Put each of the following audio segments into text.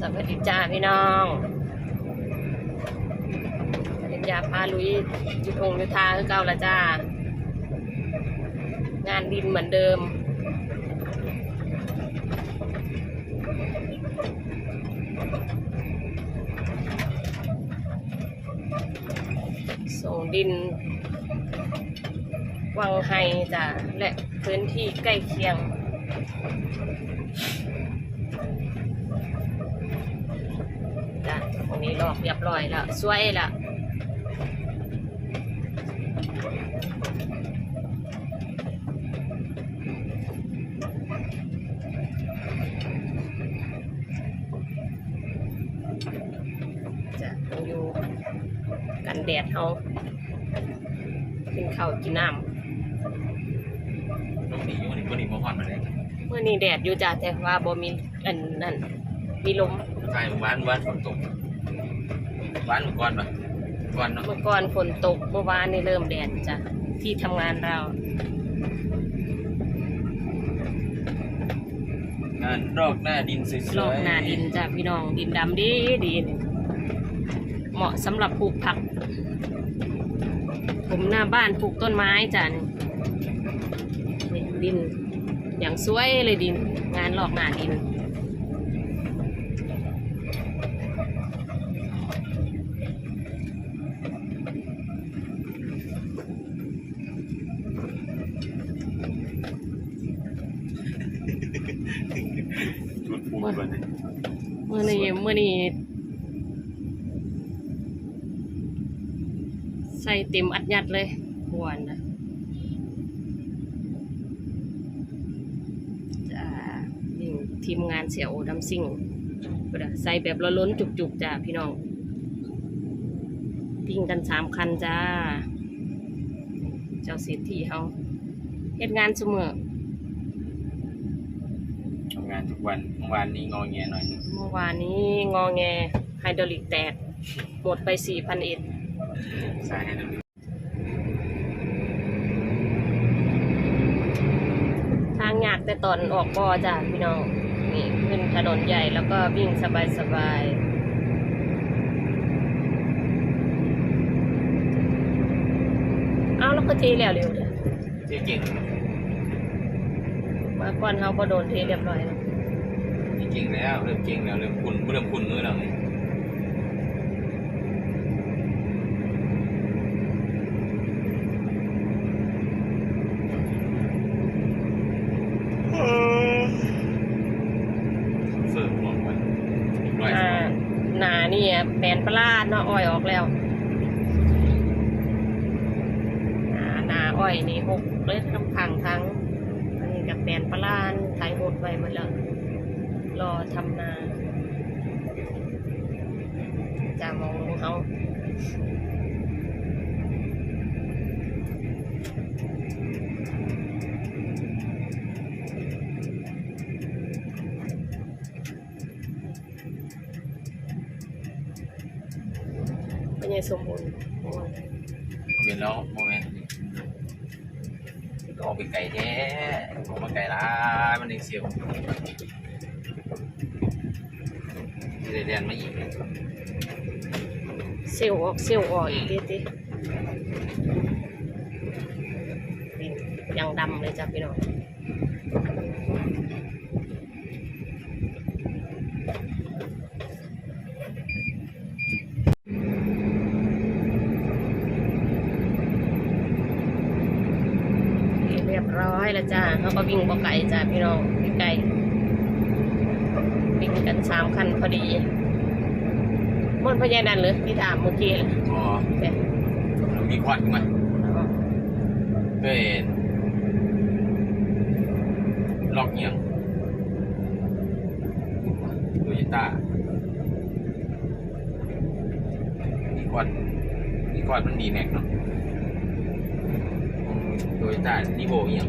สวัสดีจ้าพี่น้องสวัสดีจ้าพาลุยยุทงยุทธาคือเก่าละจ้า งานดินเหมือนเดิม ส่งดิน วังไฮจ้ะและพื้นที่ใกล้เคียง จ้ะตรงนี้ลอกเรียบร้อยแล้วสวยแล้วจะต้องอยู่กันแดดเฮากินข้าวกินน้ตรงนี้อยู่นี่ก็นี่มาฮอนมาเลยำเมื่อนี้แดดอยู่จ้ะแต่ว่าบ่มีอันนั่นมีลมใช่บ้านบ้านฝนตก บ้านก่อนปะก่อนเนาะเมื่อก่อนฝนตกเมื่อวานนี่เริ่มแดดจ้ะที่ทำงานเรางานรอกหน้าดินสวยๆลอกหนาดินจ้ะพี่น้องดินดำดีดีนี่เหมาะสำหรับปลูกผัก ผมหน้าบ้านปลูกต้นไม้จ้ะนี่นี่ดิน อย่างสวยเลยดิน งานลอกหนาดิน จุดปูนก่อนเลยเมื่อนี้เมื่อนี้ใส่เต็มอัดยัดเลยหวานนะจ้านี่ทีมงานเสียโอดำซิ่งเพิ่นอะใส่แบบละล้นจุกๆจ้าพี่น้องปิ้งกันสามคันจ้า เจ้าเศรษฐีเขาเฮ็ดงานเสมอทำ งานทุกวันเมื่อวานนี้งอแงหน่อยนึงเมื่อวานนี้งอแงไฮดรอลิกแตก หมดไปสี่พันเอ็ดสายให้ดูทางยากแต่ตอนออกบอจ้ะพี่น้องนี่ขึ้นถนนใหญ่แล้วก็วิ่งสบายสบายๆเอาแล้วก็เทแล้วเร็วเลยเจ๊เก่ง มาก่อนเขาก็โดนเทเรียบร้อยแล้วเก่งแล้วเริ่มเก่งแล้วเริ่มคุณเริ่มคุณมือแล้วนี่เสิร์ฟหมดไปร้อยหสนาองหนานี่แปลนปลาดเนาะอ้อยออกแล้วหนาหนาอ้อยนี่หกเลยทั้งพังทั้งอันนี้กับ แปลนปลาลานไถหดไวหมดแล้วรอทำนาจะมองลงเขาเป็นยังสมบูรณ์เปลี่ยนแล้ว ออกไปไก่แท้ออกมาไก่ละมันเองเสียวที่ได้เรียนมาอีกเซลล์ออกเซลล์ออกอีกทีทีดินยังดำเลยจ้ะพี่น้อง เรียบร้ล้วจ้าเขาก็วิ่งบ่ไก่จ้าพี่น้องไก่วิ่งกันสามคันพอดีมดพญานันเลยที่ถามเมื่อกี้เลยอ๋อมีควันไหมด้วยล็อกเงียงโตโยต้ามีควันมีควันมันดีแม็กเนาะโตโยตานิโวเงียง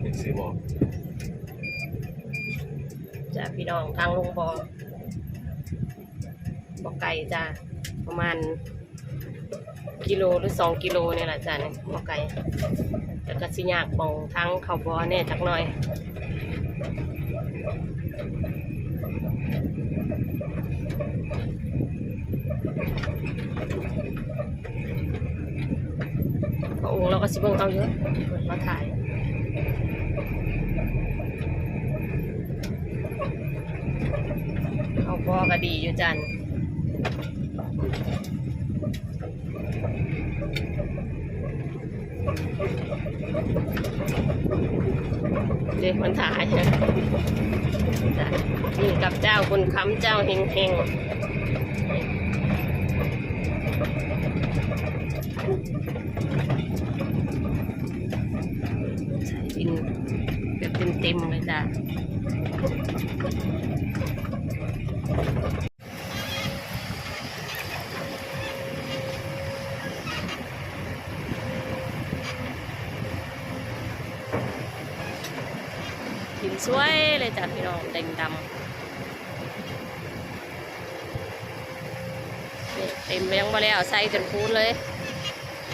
เด็กซื้อบอกจ้าพี่น้องทางลงบอบ่ไก่จ้าประมาณกิโลหรือสองกิโลเนี่ยแหละจ้าเนี่ยบ่ไก่จะก็สิยากมองทั้งเขาบอเนี่ยจักหน่อย พระองค์เราก็ สิเบิ่งเอาเยอะมาถ่ายเอาพอก็ดีอยู่จันเด็กมันถ่ายนะจ้ะนี่กับเจ้าคุณคำเจ้าเฮงเฮง หินสวยเลยจ้ะพี่น้องแดงดำเต็มไปยังมาแล้วใส่จนพูนเลย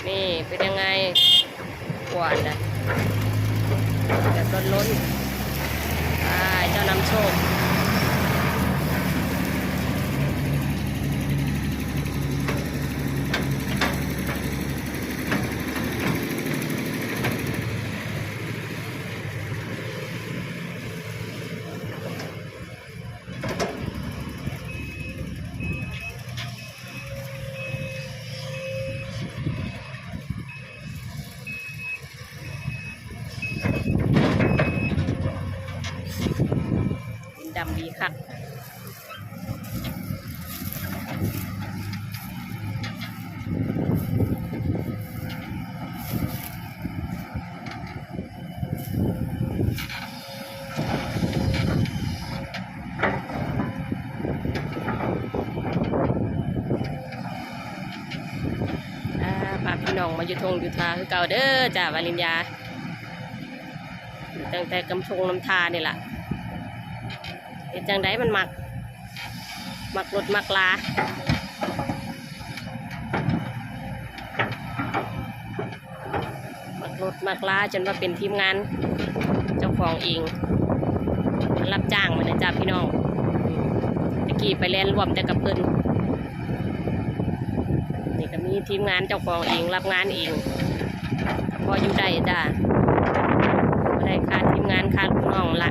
นี่เป็นยังไงหวานนะแบบล้นล้นๆ เจ้านำโชคำดีคักอ่าพาพี่น้องมาอยู่ทงอยู่ทาคือเก่าเด้อจ้าวาลินยาตั้งแต่กำชงน้ำทานี่แหละ เห็นจังไดมันหมักหมักรถมักลาหมักรถมักลาจนว่าเป็นทีมงาน เจ้าของเองรับจ้างมันนะจ้าพี่น้องตะกี้ไปเล่นรวมแต่กับเพิ่นนี่ก็มีทีมงานเจ้าของเองรับงานเองพออยู่ได้จ้าได้ค่าทีมงานค่าลูกน้องละ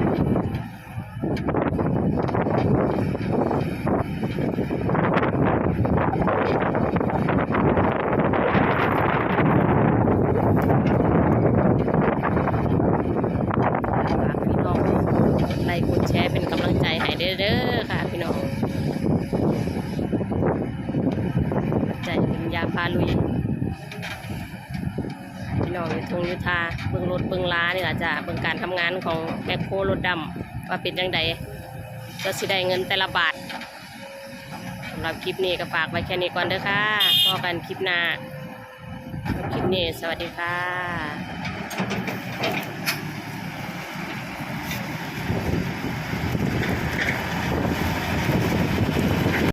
ฝากพี่น้องไลค์กดแชร์เป็นกำลังใจให้เด้อๆค่ะ พี่ น้องใจเป็นยาพาลุยพี่น้องอยู่ทงยุทธาเบิ่งรถเบิ่งล้านี่แหละจ้ะเบิ่งการทำงานของแมคโครรถดำว่าเป็นยังไงก็สิได้เงินแต่ละบาทสำหรับคลิปนี้ก็ฝากไว้แค่นี้ก่อนเด้อค่ะพอกันคลิปหน้าคลิปนี้สวัสดีค่ะ